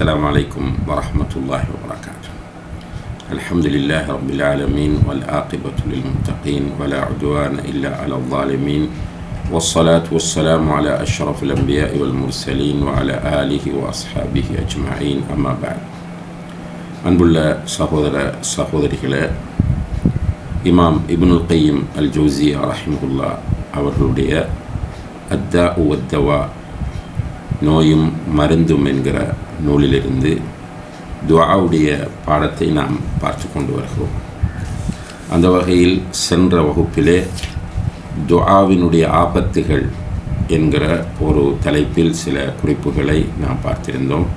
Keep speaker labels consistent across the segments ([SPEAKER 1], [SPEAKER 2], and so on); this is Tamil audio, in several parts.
[SPEAKER 1] السلام عليكم ورحمة الله وبركاته الحمد لله رب العالمين والعاقبة للمتقين ولا عدوان إلا على الظالمين والصلاة والسلام على أشرف الأنبياء والمرسلين وعلى آله وأصحابه أجمعين أما بعد அன்புள்ள சகோதர சகோதரிகளே இமாம் இப்னுல் கையம் அல் ஜோசியா ரஹிமுல்லா அவர்களுடைய அத்தா உவத்தவா நோயும் மருந்தும் என்கிற நூலிலிருந்து துவாவுடைய பாடத்தை நாம் பார்த்து கொண்டு வருகிறோம். அந்த வகையில் சென்ற வகுப்பிலே துவாவினுடைய ஆபத்துகள் என்கிற ஒரு தலைப்பில் சில குறிப்புகளை நாம் பார்த்திருந்தோம்.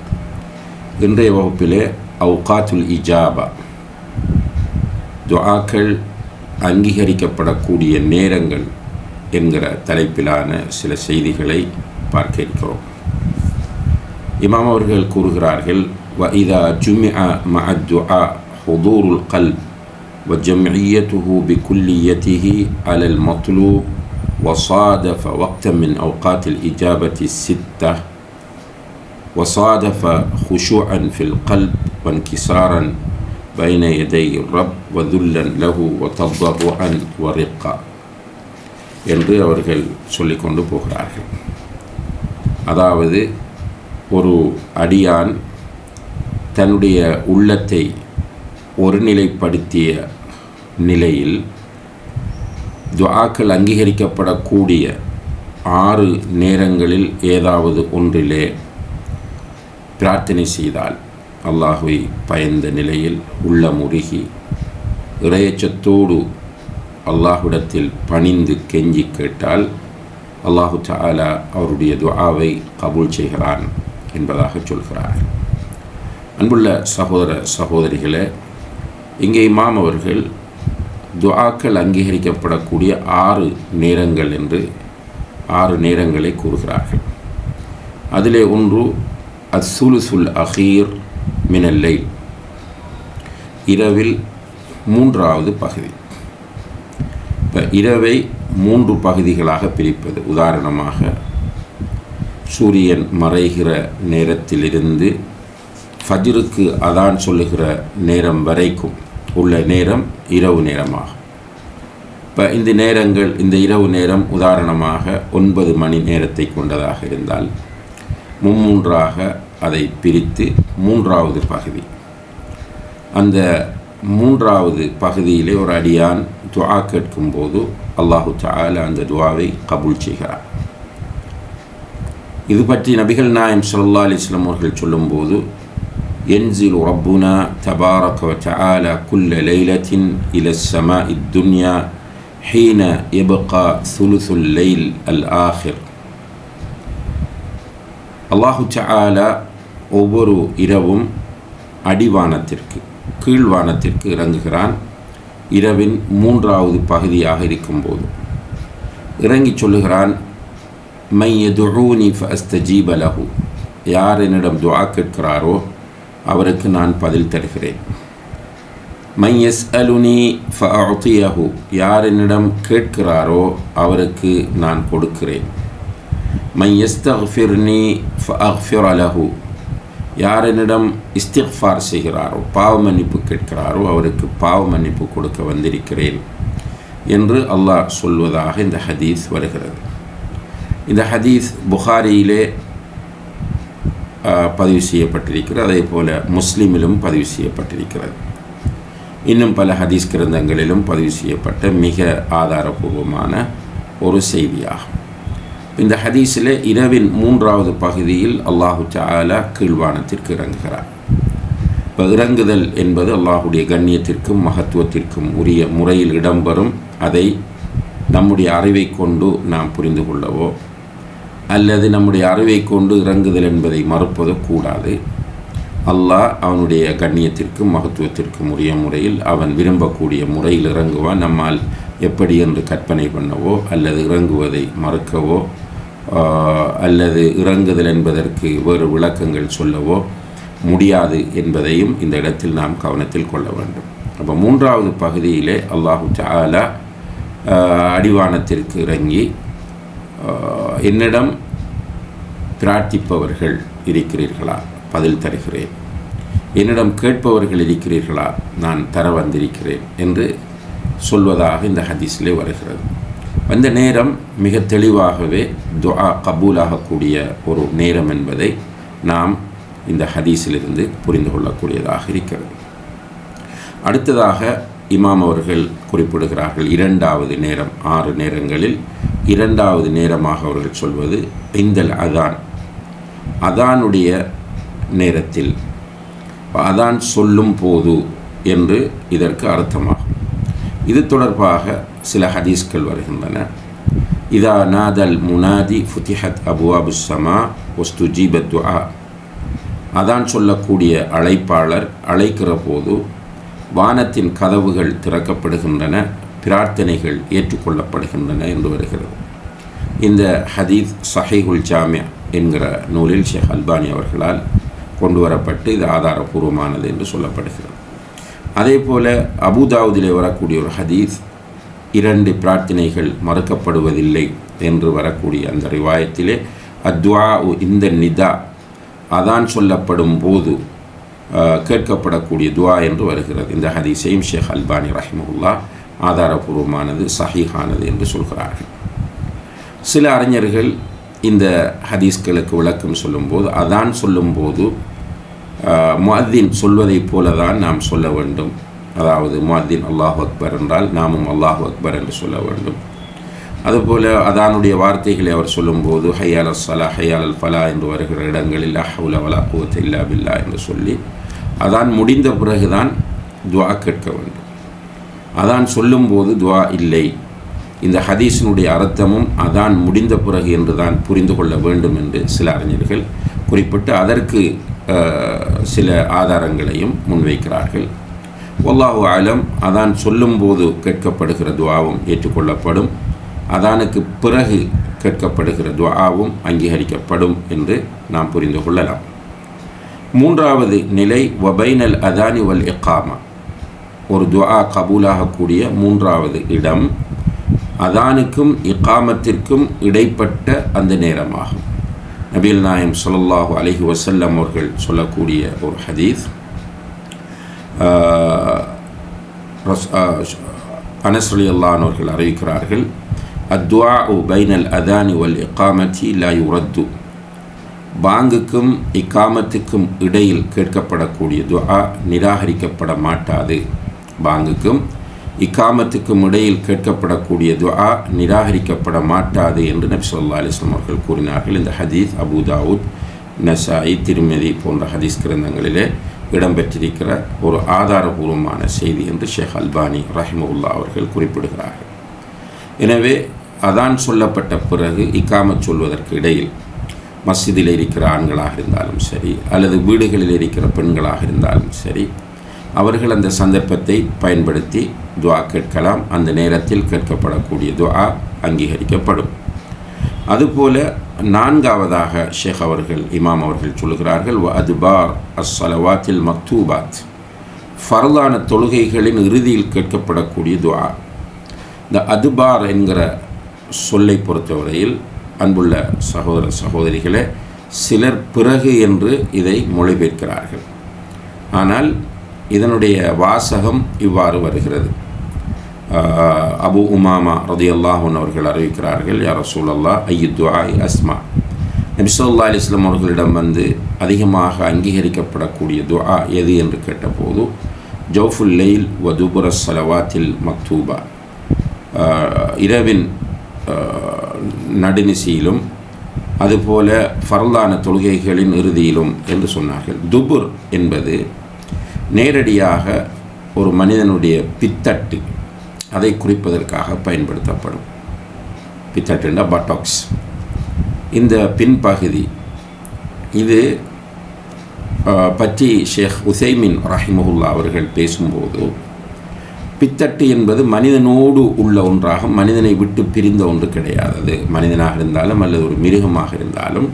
[SPEAKER 1] இன்றைய வகுப்பிலே அவுகாத்துல் இஜாபா துவாக்கள் அங்கீகரிக்கப்படக்கூடிய நேரங்கள் என்கிற தலைப்பிலான சில செய்திகளை பார்க்க இருக்கிறோம். இமாம் அவர்கள் கூறுகிறார்கள் வ இதா ஜுமிஅ மஅ துஆ ஹுதூருல் கல்ப் وجمعيته بكليته على المطلوب وصادف وقتا من أوقات الإجابة الستة وصادف خشوعا في القلب وانكسارا بين يدي الرب وذلا له وتضرعا ورقا என்று அவர்கள் சொல்லிக்கொண்டு போகிறார்கள் அதாவது ஒரு அடியான் தன்னுடைய உள்ளத்தை ஒருநிலைப்படுத்திய நிலையில் துவாக்கள் அங்கீகரிக்கப்படக்கூடிய ஆறு நேரங்களில் ஏதாவது ஒன்றிலே பிரார்த்தனை செய்தால் அல்லாஹுவை பயந்த நிலையில் உள்ள முருகி இறையச்சத்தோடு அல்லாஹுடத்தில் பணிந்து கெஞ்சி கேட்டால் அல்லாஹு தாலா அவருடைய துஆவை கபூல் செய்கிறான். என்பதாக சொல்கிறார் அன்புள்ள சகோதர சகோதரிகளே இங்கே இமாம் அவர்கள் துவாக்கள் அங்கீகரிக்கப்படக்கூடிய ஆறு நேரங்கள் என்று ஆறு நேரங்களை கூறுகிறார்கள். அதிலே ஒன்று அசுலுசுல் அஹீர் மினல்லை இரவில் மூன்றாவது பகுதி. இப்போ இரவை மூன்று பகுதிகளாக பிரிப்பது. உதாரணமாக சூரியன் மறைகிற நேரத்திலிருந்து ஃபஜிருக்கு அதான் சொல்லுகிற நேரம் வரைக்கும் உள்ள நேரம் இரவு நேரமாகும். இப்போ இந்த நேரங்கள் இந்த இரவு நேரம் உதாரணமாக ஒன்பது மணி நேரத்தை கொண்டதாக இருந்தால் மும்மூன்றாக அதை பிரித்து மூன்றாவது பகுதி. அந்த மூன்றாவது பகுதியிலே ஒரு அடியான் துவா கேட்கும்போது அல்லாஹு தால அந்த துவாவை கபூல் செய்கிறார் இது பற்றி நபிகள் நாயம் சல்லா அலிஸ்லாம் அவர்கள் சொல்லும்போது என்சில் ரப்புனா தபாரக் ஆல குல்ல லைலத்தின் இலசமா இத்துன்யா ஹீன எபகா சுலுசுல் லைல் அல் ஆஹிர். அல்லாஹு ஆலா ஒவ்வொரு இரவும் அடிவானத்திற்கு கீழ்வானத்திற்கு இறங்குகிறான். இரவின் மூன்றாவது பகுதியாக இருக்கும்போது இறங்கி சொல்லுகிறான் மையதுனி ஃபஸ்தஜீப லஹு. யார் என்னிடம் துவா கேட்கிறாரோ அவருக்கு நான் பதில் தருகிறேன். மையஸ் அலுனி ஃபஅத்தியஹு யார் என்னிடம் கேட்கிறாரோ அவருக்கு நான் கொடுக்கிறேன். மையஸ்தஃபிர்னி ஃபஅஃபிர் அலஹு யார் என்னிடம் இஸ்திஃபார் செய்கிறாரோ பாவ மன்னிப்பு கேட்கிறாரோ அவருக்கு பாவ மன்னிப்பு கொடுக்க வந்திருக்கிறேன் என்று அல்லாஹ் சொல்வதாக இந்த ஹதீஸ் வருகிறது. இந்த ஹதீஸ் புகாரியிலே பதிவு செய்யப்பட்டிருக்கிறது. அதே போல் முஸ்லீமிலும் பதிவு செய்யப்பட்டிருக்கிறது. இன்னும் பல ஹதீஸ் கிரந்தங்களிலும் பதிவு செய்யப்பட்ட மிக ஆதாரபூர்வமான ஒரு செய்தியாகும். இந்த ஹதீஸில் இரவின் மூன்றாவது பகுதியில் அல்லாஹு சாலா கீழ்வானத்திற்கு இறங்குகிறார். இப்போ இறங்குதல் என்பது அல்லாஹுடைய கண்ணியத்திற்கும் மகத்துவத்திற்கும் உரிய முறையில் இடம்பெறும். அதை நம்முடைய அறிவை கொண்டு நாம் புரிந்து கொள்ளவோ அல்லது நம்முடைய அறிவை கொண்டு இறங்குதல் என்பதை மறுப்பது கூடாது. அல்லாஹ் அவனுடைய கண்ணியத்திற்கும் மகத்துவத்திற்கும் உரிய முறையில் அவன் விரும்பக்கூடிய முறையில் இறங்குவான். நம்மால் எப்படி என்று கற்பனை பண்ணவோ அல்லது இறங்குவதை மறுக்கவோ அல்லது இறங்குதல் என்பதற்கு வேறு விளக்கங்கள் சொல்லவோ முடியாது என்பதையும் இந்த இடத்தில் நாம் கவனத்தில் கொள்ள வேண்டும். அப்போ மூன்றாவது பகுதியிலே அல்லாஹு ஜாலா அடிவானத்திற்கு இறங்கி என்னிடம் பிரார்த்திப்பவர்கள் இருக்கிறீர்களா? பதில் தருகிறேன். என்னிடம் கேட்பவர்கள் இருக்கிறீர்களா? நான் தர வந்திருக்கிறேன் என்று சொல்வதாக இந்த ஹதீஸிலே வருகிறது. அந்த நேரம் மிக தெளிவாகவே துஆ கபூலாகக்கூடிய ஒரு நேரம் என்பதை நாம் இந்த ஹதீஸிலிருந்து புரிந்து கொள்ளக்கூடியதாக இருக்கிறது. அடுத்ததாக இமாம் அவர்கள் குறிப்பிடுகிறார்கள் இரண்டாவது நேரம் ஆறு நேரங்களில் இரண்டாவது நேரமாக அவர்கள் சொல்வது இந்தல் அதான். அதானுடைய நேரத்தில் அதான் சொல்லும் போது என்று இதற்கு அர்த்தமாகும். இது தொடர்பாக சில ஹதீஸ்கள் வருகின்றன. இதா நாதல் முனாதி ஃபுத்திஹத் அபுவாபு சமா ஒஸ்துஜீபத் துஆ. அதான் சொல்லக்கூடிய அழைப்பாளர் அழைக்கிற போது வானத்தின் கதவுகள் திறக்கப்படுகின்றன. பிரார்த்தனைகள் ஏற்றுக்கொள்ளப்படுகின்றன என்று வருகிறது. இந்த ஹதீத் சஹீகுல் ஜாமியா என்கிற நூலில் ஷேக் அல்பானி அவர்களால் கொண்டு வரப்பட்டு இது ஆதாரபூர்வமானது என்று சொல்லப்படுகிறது. அதே போல அபுதாவுதிலே வரக்கூடிய ஒரு ஹதீஸ் இரண்டு பிரார்த்தனைகள் மறுக்கப்படுவதில்லை என்று வரக்கூடிய அந்த ரிவாயத்திலே அத்வா இந்த நிதா அதான் சொல்லப்படும் போது கேட்கப்படக்கூடிய துவா என்று வருகிறது. இந்த ஹதீஸையும் ஷேக் அல்பானி ரஹிமுல்லா ஆதாரபூர்வமானது சஹீஹானது என்று சொல்கிறார்கள். சில அறிஞர்கள் இந்த ஹதீஸ்களுக்கு விளக்கம் சொல்லும்போது அதான் சொல்லும்போது முஹத்தின் சொல்வதைப் போல தான் நாம் சொல்ல வேண்டும். அதாவது முஹத்தின் அல்லாஹ் அக்பர் என்றால் நாமும் அல்லாஹ் அக்பர் என்று சொல்ல வேண்டும். அதுபோல் அதானுடைய வார்த்தைகளை அவர் சொல்லும்போது ஹையால் சலா ஹையால் அல் ஃபலா என்று வருகிற இடங்களில் அஹவுல வலா குவத் இல்லா பில்லா என்று சொல்லி அதான் முடிந்த பிறகுதான் துவா கேட்க வேண்டும். அதான் சொல்லும்போது துவா இல்லை. இந்த ஹதீஸினுடைய அர்த்தமும் அதான் முடிந்த பிறகு என்று தான் புரிந்து கொள்ள வேண்டும் என்று சில அறிஞர்கள் குறிப்பிட்டு அதற்கு சில ஆதாரங்களையும் முன்வைக்கிறார்கள். ஒல்லாஹு ஆலம் அதான் சொல்லும்போது கேட்கப்படுகிற துவாவும் ஏற்றுக்கொள்ளப்படும். அதானுக்கு பிறகு கேட்கப்படுகிற துவாவும் அங்கீகரிக்கப்படும் என்று நாம் புரிந்து கொள்ளலாம். மூன்றாவது நிலை வபைனல் அதானி வல் இக்காமா ஒரு துவா கபூலாகக்கூடிய மூன்றாவது இடம். அதானுக்கும் இக்காமத்திற்கும் இடைப்பட்ட அந்த நேரமாகும். நபீல் நாயம் சொல்லல்லாஹு அலஹி வசல்லம் அவர்கள் சொல்லக்கூடிய ஒரு ஹதீஸ். அனஸ்ரலி அல்லானவர்கள் அறிவிக்கிறார்கள் அத்வா உ பைனல் அதானி வல் இக்காமத்தி லாய் உரத்து பாங்குக்கும் இக்காமத்துக்கும் இடையில் கேட்கப்படக்கூடிய துவா நிராகரிக்கப்பட மாட்டாது. பாங்குக்கும் இக்காமத்துக்கும் இடையில் கேட்கப்படக்கூடிய துவா நிராகரிக்கப்பட மாட்டாது என்று நபி சொல்லா அலிஸ்லாம் அவர்கள் கூறினார்கள். இந்த ஹதீஸ் அபுதாவுத் நசாயி திருமதி போன்ற ஹதீஸ் கிரந்தங்களிலே இடம்பெற்றிருக்கிற ஒரு ஆதாரபூர்வமான செய்தி என்று ஷேக் அல்பானி ரஹிமுல்லா அவர்கள் குறிப்பிடுகிறார்கள். எனவே அதான் சொல்லப்பட்ட பிறகு இக்காமத் சொல்வதற்கு இடையில் மஸ்ஜிதில் இருக்கிற ஆண்களாக இருந்தாலும் சரி அல்லது வீடுகளில் இருக்கிற பெண்களாக இருந்தாலும் சரி அவர்கள் அந்த சந்தர்ப்பத்தை பயன்படுத்தி துவா கேட்கலாம். அந்த நேரத்தில் கேட்கப்படக்கூடிய துவா அங்கீகரிக்கப்படும். அதுபோல நான்காவதாக ஷேக் அவர்கள் இமாம் அவர்கள் சொல்கிறார்கள் வ அதுபார் அஸ்ஸலவாத்தில் மக்தூபாத். ஃபரதான தொழுகைகளின் இறுதியில் கேட்கப்படக்கூடிய துவா. இந்த அதுபார் என்கிற சொல்லை பொறுத்தவரையில் அன்புள்ள சகோதர சகோதரிகளை சிலர் பிறகு என்று இதை மொழிபெயர்க்கிறார்கள். ஆனால் இதனுடைய வாசகம் இவ்வாறு வருகிறது. அபு உமாமா ரதி அல்லாஹூன் அவர்கள் அறிவிக்கிறார்கள் யார் சூழல்லா ஐயுத்வாய் அஸ்மா. நபிசல்லா அலிஸ்லாம் அவர்களிடம் வந்து அதிகமாக அங்கீகரிக்கப்படக்கூடிய துஆ எது என்று கேட்டபோது ஜவுஃபுல் லெயில் வதுபுர சலவாத்தில் மக்தூபா. இரவின் நடுநிசியிலும் அதுபோல ஃபர்லான தொழுகைகளின் இறுதியிலும் என்று சொன்னார்கள். துபுர் என்பது நேரடியாக ஒரு மனிதனுடைய பித்தட்டு அதை குறிப்பதற்காக பயன்படுத்தப்படும். பித்தட்டுன்னா பட்டாக்ஸ் இந்த பின்பகுதி இது பற்றி ஷேக் உசைமின் ரஹிமஹுல்லா அவர்கள் பேசும்போது பித்தட்டு என்பது மனிதனோடு உள்ள ஒன்றாக மனிதனை விட்டு பிரிந்த ஒன்று கிடையாது. மனிதனாக இருந்தாலும் அல்லது ஒரு மிருகமாக இருந்தாலும்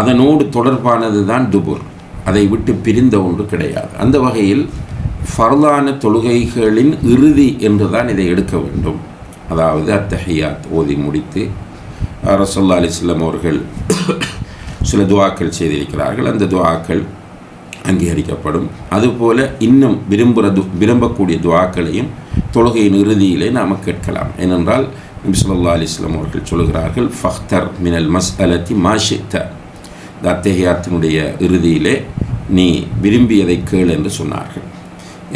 [SPEAKER 1] அதனோடு தொடர்பானது தான் துபுர். அதை விட்டு பிரிந்த ஒன்று கிடையாது. அந்த வகையில் ஃபர்லான தொழுகைகளின் இறுதி என்று தான் இதை எடுக்க வேண்டும். அதாவது அத்தஹியாத் ஓதி முடித்து ரசோல்லா அலிஸ்லாம் அவர்கள் சில துவாக்கள் செய்திருக்கிறார்கள். அந்த துவாக்கள் அங்கீகரிக்கப்படும். அதுபோல இன்னும் விரும்புகிற து விரும்பக்கூடிய துவாக்களையும் தொழுகையின் இறுதியிலே நாம் கேட்கலாம். ஏனென்றால் நபி சொல்லா அலிஸ்லாம் அவர்கள் சொல்கிறார்கள் ஃபஹ்தர் மினல் மஸ் அலத்தி மாஷித்தர் தத்தேகையாத்தினுடைய இறுதியிலே நீ விரும்பியதை கேள் என்று சொன்னார்கள்.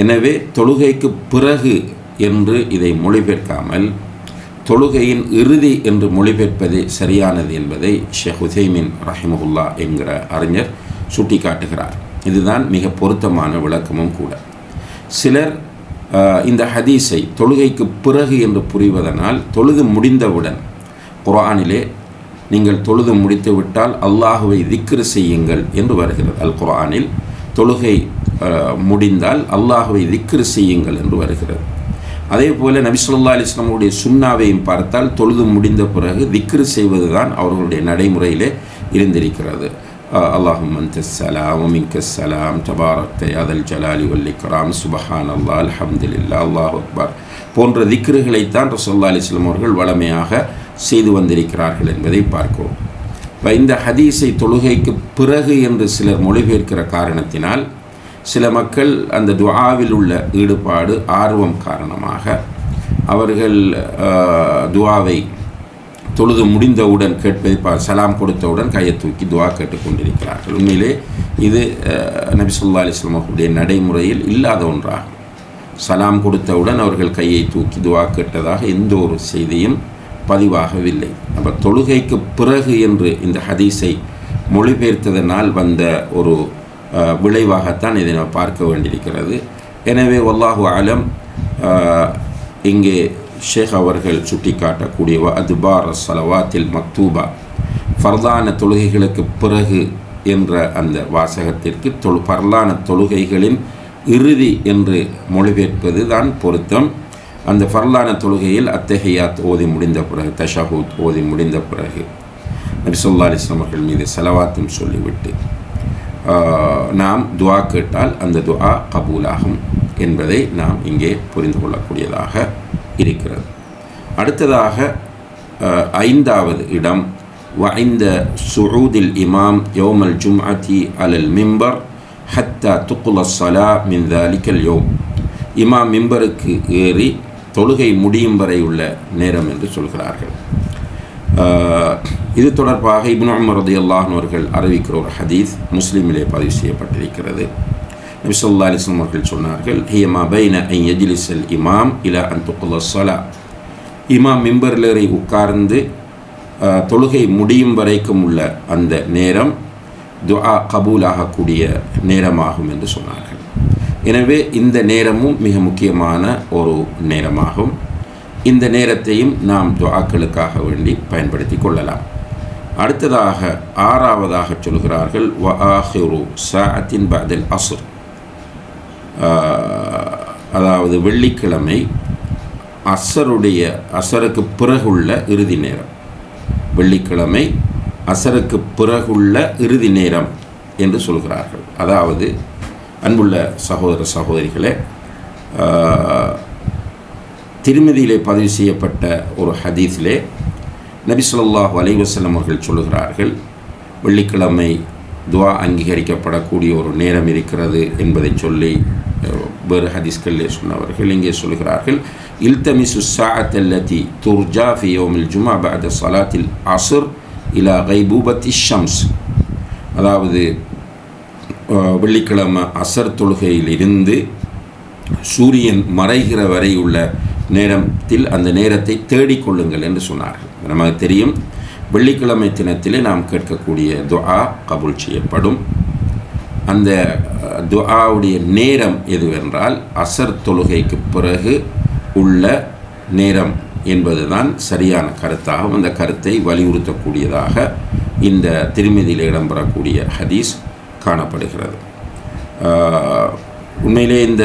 [SPEAKER 1] எனவே தொழுகைக்கு பிறகு என்று இதை மொழிபெயர்க்காமல் தொழுகையின் இறுதி என்று மொழிபெயர்ப்பது சரியானது என்பதை ஷேக் ஹுசைமின் ரஹிமஹுல்லா என்கிற அறிஞர் சுட்டிக்காட்டுகிறார். இதுதான் மிக பொருத்தமான விளக்கமும் கூட. சிலர் இந்த ஹதீஸை தொழுகைக்கு பிறகு என்று புரிவதனால் தொழுது முடிந்தவுடன் குரானிலே நீங்கள் தொழுது முடித்து விட்டால் அல்லாஹுவை திக்ரு செய்யுங்கள் என்று வருகிறது. அல் குரானில் தொழுகை முடிந்தால் அல்லாஹுவை திக்ரு செய்யுங்கள் என்று வருகிறது. அதே போல் நபிசுல்லா அலிஸ்லாமுடைய சுண்ணாவையும் பார்த்தால் தொழுது முடிந்த பிறகு திக்ரு செய்வது தான் அவர்களுடைய நடைமுறையிலே இருந்திருக்கிறது. அல்லாஹும் சலாம் ஒமிங்க சலாம் தபாரத்தை அதல் ஜலாலி வல்லிக்ராம் சுபஹான் அல்லா அலமதுல்லா அல்லாஹ் அக்பர். போன்ற திக்ருகளைத்தான் ரசோல்லா அலிஸ்லாம் அவர்கள் வளமையாக செய்து வந்திருக்கிறார்கள் என்பதை பார்க்கிறோம். இப்போ இந்த ஹதீஸை தொழுகைக்கு பிறகு என்று சிலர் மொழிபெயர்க்கிற காரணத்தினால் சில மக்கள் அந்த துவாவில் உள்ள ஈடுபாடு ஆர்வம் காரணமாக அவர்கள் துவாவை தொழுது முடிந்தவுடன் கேட்பதை பா சலாம் கொடுத்தவுடன் கையை தூக்கி துவா கேட்டுக்கொண்டிருக்கிறார்கள் உண்மையிலே இது நபி சொல்லா அலிஸ்லாம் அவர்களுடைய நடைமுறையில் இல்லாத ஒன்றாகும். சலாம் கொடுத்தவுடன் அவர்கள் கையை தூக்கி துவா கேட்டதாக எந்த ஒரு செய்தியும் பதிவாகவில்லை. அப்போ தொழுகைக்கு பிறகு என்று இந்த ஹதீஸை மொழிபெயர்த்ததனால் வந்த ஒரு விளைவாகத்தான் இதை நாம் பார்க்க வேண்டியிருக்கிறது. எனவே ஒல்லாஹு ஆலம் இங்கே ஷேக் அவர்கள் சுட்டிக்காட்டக்கூடிய அதுபார் சலவாத்தில் மக்தூபா ஃபர்தான தொழுகைகளுக்கு பிறகு என்ற அந்த வாசகத்திற்கு தொழு பரலான தொழுகைகளின் இறுதி என்று மொழிபெயர்ப்பது தான் பொருத்தம். அந்த ஃபர்லான தொழுகையில் அத்தஹியாத் ஓதி முடிந்த பிறகு தஷஹூத் ஓதி முடிந்த பிறகு நபிசுல்லா அலிஸ்லாம் மீது செலவாத்தும் சொல்லிவிட்டு நாம் துவா கேட்டால் அந்த துவா கபூலாகும் என்பதை நாம் இங்கே புரிந்து கொள்ளக்கூடியதாக இருக்கிறது. அடுத்ததாக ஐந்தாவது இடம் வைந்த சுரூதில் இமாம் யோமல் ஜும் அதி அலல் மிம்பர் ஹத்தா துக்குல சலா மின் அலிக்கல் யோம். இமாம் மிம்பருக்கு ஏறி தொழுகை முடியும் வரை உள்ள நேரம் என்று சொல்கிறார்கள். இது தொடர்பாக இப்னு உமர் ரதி அவர்கள் அறிவிக்கிற ஒரு ஹதீஸ் முஸ்லீமிலே பதிவு செய்யப்பட்டிருக்கிறது. நபிசல்லா அலிஸ்லாம் அவர்கள் சொன்னார்கள் ஹியமா பைன எஜிலிசல் இமாம் இல அன் சலா இமாம் மிம்பர்லேறி உட்கார்ந்து தொழுகை முடியும் வரைக்கும் உள்ள அந்த நேரம் துஆ கபூலாகக்கூடிய நேரமாகும் என்று சொன்னார்கள். எனவே இந்த நேரமும் மிக முக்கியமான ஒரு நேரமாகும். இந்த நேரத்தையும் நாம் துவாக்களுக்காக வேண்டி பயன்படுத்தி கொள்ளலாம். அடுத்ததாக ஆறாவதாக சொல்கிறார்கள் வ ஆஹிரு சாத்தின் பதில் அசுர் அதாவது வெள்ளிக்கிழமை அசருடைய அசருக்கு பிறகுள்ள இறுதி நேரம். வெள்ளிக்கிழமை அசருக்கு பிறகுள்ள இறுதி நேரம் என்று சொல்கிறார்கள். அதாவது அன்புள்ள சகோதர சகோதரிகளே திருமதியிலே பதிவு செய்யப்பட்ட ஒரு ஹதீஸிலே நபிசுல்லாஹ் அலைவசல்லம் அவர்கள் சொல்லுகிறார்கள் வெள்ளிக்கிழமை துவா அங்கீகரிக்கப்படக்கூடிய ஒரு நேரம் இருக்கிறது என்பதை சொல்லி வேறு ஹதீஸ்களிலே சொன்னவர்கள் இங்கே சொல்கிறார்கள் இல்தமிசு சாத் அல்லதி துர்ஜா ஃபியோமில் ஜுமா பாத சலாத்தில் அசுர் இலா கைபூபத் ஷம்ஸ். அதாவது வெள்ளிக்கிழமை அசர் தொழுகையிலிருந்து சூரியன் மறைகிற வரை உள்ள நேரத்தில் அந்த நேரத்தை தேடிக்கொள்ளுங்கள் என்று சொன்னார்கள். நமக்கு தெரியும் வெள்ளிக்கிழமை தினத்திலே நாம் கேட்கக்கூடிய துஆ கபுல் செய்யப்படும். அந்த துஆவுடைய நேரம் எதுவென்றால் அசர் தொழுகைக்கு பிறகு உள்ள நேரம் என்பதுதான் சரியான கருத்தாகும். அந்த கருத்தை வலியுறுத்தக்கூடியதாக இந்த திருமதியில் இடம்பெறக்கூடிய ஹதீஸ் காணப்படுகிறது. உண்மையிலே இந்த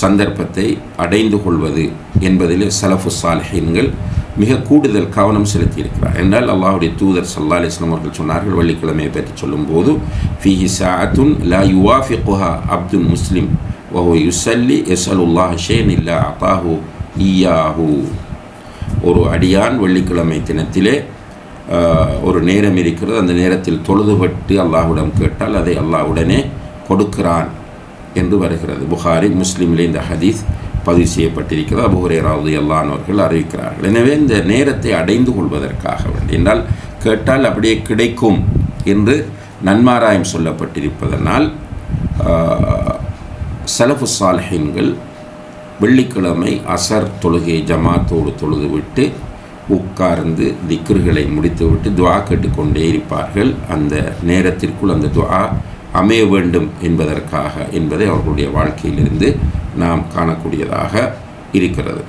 [SPEAKER 1] சந்தர்ப்பத்தை அடைந்து கொள்வது என்பதில் சலஃபு சாலஹீன்கள் மிக கூடுதல் கவனம் செலுத்தியிருக்கிறார். என்றால் அல்லாஹுடைய தூதர் சல்லா அலிஸ்லாம் அவர்கள் சொன்னார்கள் வெள்ளிக்கிழமையை பற்றி சொல்லும்போது ஃபிஹி சாத்துன் லா யுவாஃபிகுஹா அப்துல் முஸ்லிம் வஹோ யுசல்லி எஸ்அலுல்லாஹ் ஷேன் இல்லா அபாஹு ஈயாஹூ. ஒரு அடியான் வெள்ளிக்கிழமை தினத்திலே ஒரு நேரம் இருக்கிறது. அந்த நேரத்தில் தொழுதுபட்டு அல்லாஹ்விடம் கேட்டால் அதை அல்லாஹ் உடனே கொடுக்கிறான் என்று வருகிறது. புகாரி முஸ்லீமில் இந்த ஹதீஸ் பதிவு செய்யப்பட்டிருக்கிறது. அபுஹரேராவது எல்லானவர்கள் அறிவிக்கிறார்கள். எனவே இந்த நேரத்தை அடைந்து கொள்வதற்காக வேண்டும் என்றால் கேட்டால் அப்படியே கிடைக்கும் என்று நன்மாராயம் சொல்லப்பட்டிருப்பதனால் சலஃபு சாலஹின்கள் வெள்ளிக்கிழமை அசர் தொழுகை ஜமாத்தோடு தொழுது விட்டு உட்கார்ந்து திக்ருகளை முடித்துவிட்டு துவா கேட்டுக்கொண்டே இருப்பார்கள். அந்த நேரத்திற்குள் அந்த துவா அமைய வேண்டும் என்பதற்காக என்பதை அவர்களுடைய வாழ்க்கையிலிருந்து நாம் காணக்கூடியதாக இருக்கிறது.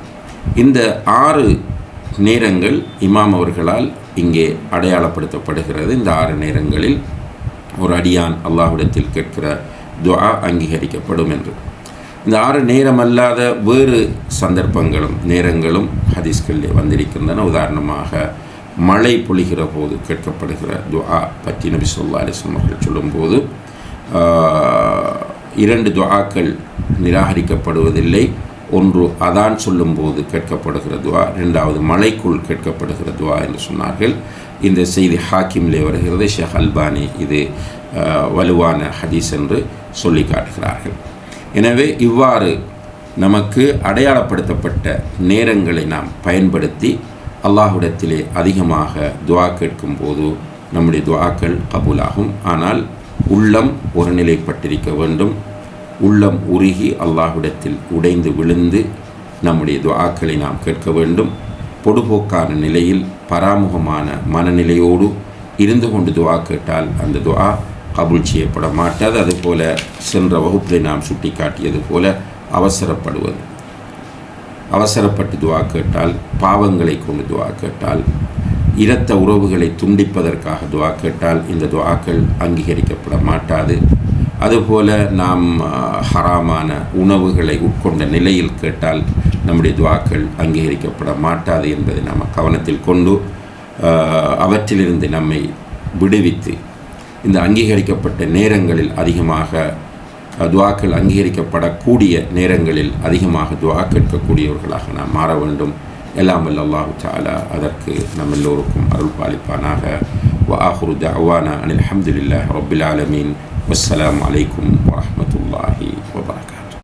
[SPEAKER 1] இந்த ஆறு நேரங்கள் இமாம் அவர்களால் இங்கே அடையாளப்படுத்தப்படுகிறது. இந்த ஆறு நேரங்களில் ஒரு அடியான் அல்லாஹ்விடத்தில் கேட்கிற துவா அங்கீகரிக்கப்படும் என்று. இந்த ஆறு நேரமல்லாத வேறு சந்தர்ப்பங்களும் நேரங்களும் ஹதீஸ்களில் வந்திருக்கின்றன. உதாரணமாக மழை பொழிகிற போது கேட்கப்படுகிற துவா பற்றி நபி சொல்லா அலிஸ்லம் அவர்கள் சொல்லும்போது இரண்டு துவாக்கள் நிராகரிக்கப்படுவதில்லை. ஒன்று அதான் சொல்லும்போது கேட்கப்படுகிற துவா ரெண்டாவது மலைக்குள் கேட்கப்படுகிற துவா என்று சொன்னார்கள். இந்த செய்தி ஹாக்கிம்லே வருகிறது. ஷேக் அல்பானி இது வலுவான ஹதீஸ் என்று சொல்லி காட்டுகிறார்கள். எனவே இவ்வாறு நமக்கு அடையாளப்படுத்தப்பட்ட நேரங்களை நாம் பயன்படுத்தி அல்லாஹுடத்திலே அதிகமாக துவா கேட்கும் போது நம்முடைய துவாக்கள் கபூலாகும். ஆனால் உள்ளம் ஒரு நிலைப்பட்டிருக்க வேண்டும். உள்ளம் உருகி அல்லாஹ்விடத்தில் உடைந்து விழுந்து நம்முடைய துவாக்களை நாம் கேட்க வேண்டும். பொடுபோக்கான நிலையில் பராமுகமான மனநிலையோடு இருந்து கொண்டு துவா கேட்டால் அந்த துவா கபுல் செய்யப்பட மாட்டாது அதுபோல சென்ற வகுப்பில் நாம் சுட்டிக்காட்டியது போல அவசரப்படுவது. அவசரப்பட்டு துவா கேட்டால் பாவங்களை கொண்டு துவா கேட்டால் இரத்த உறவுகளை துண்டிப்பதற்காக துவா கேட்டால் இந்த துவாக்கள் அங்கீகரிக்கப்பட மாட்டாது அதுபோல நாம் ஹராமான உணவுகளை உட்கொண்ட நிலையில் கேட்டால் நம்முடைய துவாக்கள் அங்கீகரிக்கப்பட மாட்டாது என்பதை நாம் கவனத்தில் கொண்டு அவற்றிலிருந்து நம்மை விடுவித்து இந்த அங்கீகரிக்கப்பட்ட நேரங்களில் அதிகமாக துவாக்கள் அங்கீகரிக்கப்படக்கூடிய நேரங்களில் அதிகமாக துவா கேட்கக்கூடியவர்களாக நாம் மாற வேண்டும். எல்லாம் அல்லாஹு சாலா அதற்கு நம் எல்லோருக்கும் அருள் பாலிப்பானாக. வ ஆஹுரு தவானா அனில் அஹமதுல்லாஹ் ரபில் ஆலமீன். வஸ்ஸலாம் அலைக்கும் வரமத்து